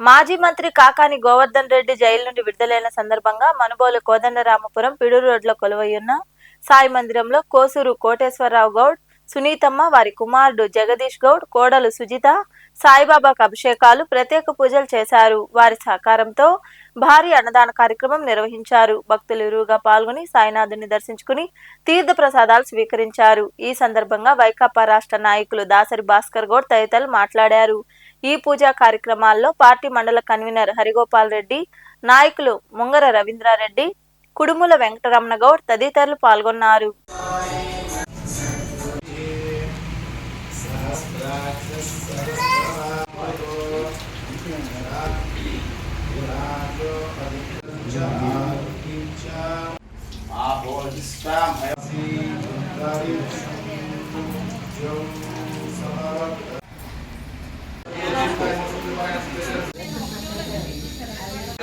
మాజీ మంత్రి కాకాని గోవర్ధన్ రెడ్డి జైలు నుండి విడుదలైన సందర్భంగా మనుబోలు కోదండరామపురం పిడూరు రోడ్లో కొలువయ్యున్న సాయి మందిరంలో కోసూరు కోటేశ్వరరావు గౌడ్ సునీతమ్మ వారి కుమారుడు జగదీష్ గౌడ్ కోడలు సుజిత సాయిబాబాకు అభిషేకాలు ప్రత్యేక పూజలు చేశారు. వారి సహకారంతో భారీ అన్నదాన కార్యక్రమం నిర్వహించారు. భక్తులు ఇరువుగా పాల్గొని సాయినాథుని దర్శించుకుని తీర్థ ప్రసాదాలు స్వీకరించారు. ఈ సందర్భంగా వైకాపా రాష్ట్ర నాయకులు దాసరి భాస్కర్ గౌడ్ తదితరులు మాట్లాడారు. ఈ పూజా కార్యక్రమాల్లో పార్టీ మండల కన్వీనర్ హరిగోపాల్ రెడ్డి నాయకులు ముంగర రవీంద్రారెడ్డి కుడుముల వెంకటరమణ గౌడ్ తదితరులు పాల్గొన్నారు.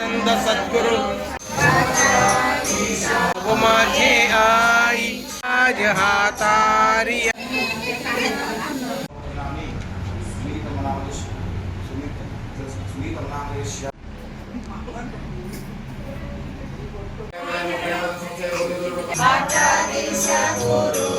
आनंद सदगुरु। माझे आई आज हाथारिया Guru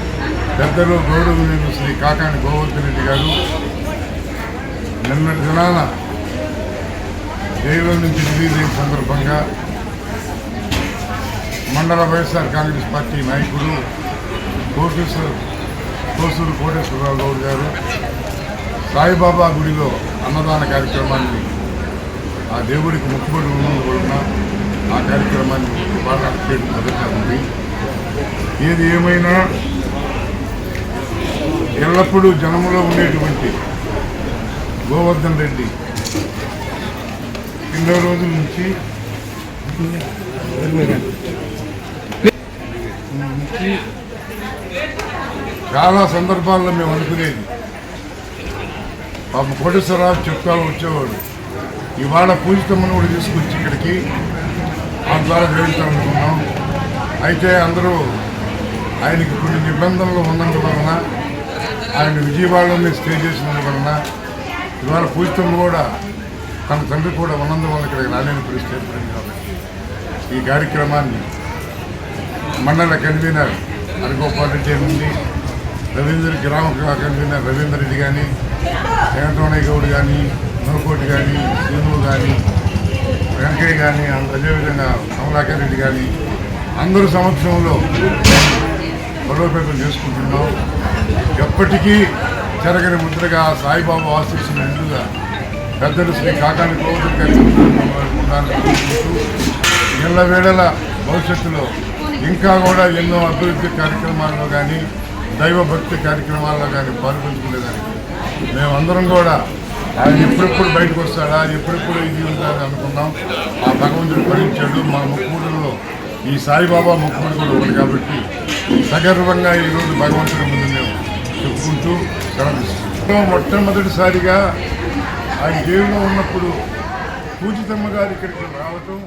పెద్దలు గౌరవనీయులు శ్రీ కాకాని గోవర్ధన్ రెడ్డి గారు. నిన్నటి దినాన జైలు నుంచి రిలీజ్ సందర్భంగా మండల వైఎస్ఆర్ కాంగ్రెస్ పార్టీ నాయకుడు కోటేశ్వర కోసూరు కోటేశ్వరరావు గౌడ్ గారు సాయిబాబా గుడిలో అన్నదాన కార్యక్రమాన్ని ఆ దేవుడికి ముక్కుబడి ఉన్నందు వలన ఆ కార్యక్రమాన్ని బాగా చేయడం జరుగుతూ ఉంది ఏది ఏమైనా ఎల్లప్పుడూ జనములో ఉండేటువంటి గోవర్ధన్ రెడ్డి. ఎన్నో రోజుల నుంచి చాలా సందర్భాల్లో మేము అనుకునేది. పాప కోటేశ్వరరావు చెప్తా వచ్చేవాడు. ఇవాళ పూజితమ్మను కూడా తీసుకొచ్చి ఇక్కడికి ఆ ద్వారా వేయించాలనుకున్నాం అయితే అందరూ ఆయనకి కొన్ని నిబంధనలు ఉన్నందు వలన ఆయన విజయవాడలోనే స్టే చేసినందువలన ఇవాళ పూజితమ్మ కూడా తన తండ్రి కూడా ఉన్నందువల్ల ఇక్కడికి రాలేని పరిస్థితి ఏర్పడింది కాబట్టి ఈ కార్యక్రమాన్ని మండల కన్వీనర్ హరిగోపాల్ రెడ్డి నుండి రవీంద్ర గ్రామ కన్వీనర్ రవీంద్ర రెడ్డి కానీ వెంకటరమణయ్య గౌడ్ కానీ నూకోటి కానీ శ్రీను కానీ వెంకయ్య కానీ అదేవిధంగా కమలాకర్ రెడ్డి కానీ అందరి సమక్షంలో బలోపేతం చేసుకుంటున్నాం. ఎప్పటికీ జరగని ముద్రగా సాయిబాబా ఆశిస్తున్న నిండుగా పెద్దలు శ్రీ కాకాని గోవర్ధన్ గారి ఉండాలని వేళల భవిష్యత్తులో ఇంకా కూడా ఎన్నో అభివృద్ధి కార్యక్రమాల్లో కానీ దైవభక్తి కార్యక్రమాల్లో కానీ పాల్పంచుకునేదానికి మేమందరం కూడా ఆయన ఎప్పుడెప్పుడు బయటకు వస్తాడా ఎప్పుడెప్పుడు ఇది ఉందని అనుకున్నాం. ఆ భగవంతుడు భరించాడు. మా ముక్కుడులో ఈ సాయిబాబా ముక్కుడు కూడా ఒకటి కాబట్టి సగర్వంగా ఈరోజు భగవంతుడి ముందు మేము చెప్పుకుంటూ సెలవిస్తున్నాం మొట్టమొదటిసారిగా ఆయన దేవుడు ఉన్నప్పుడు పూజితమ్మ గారు ఇక్కడికి రావటం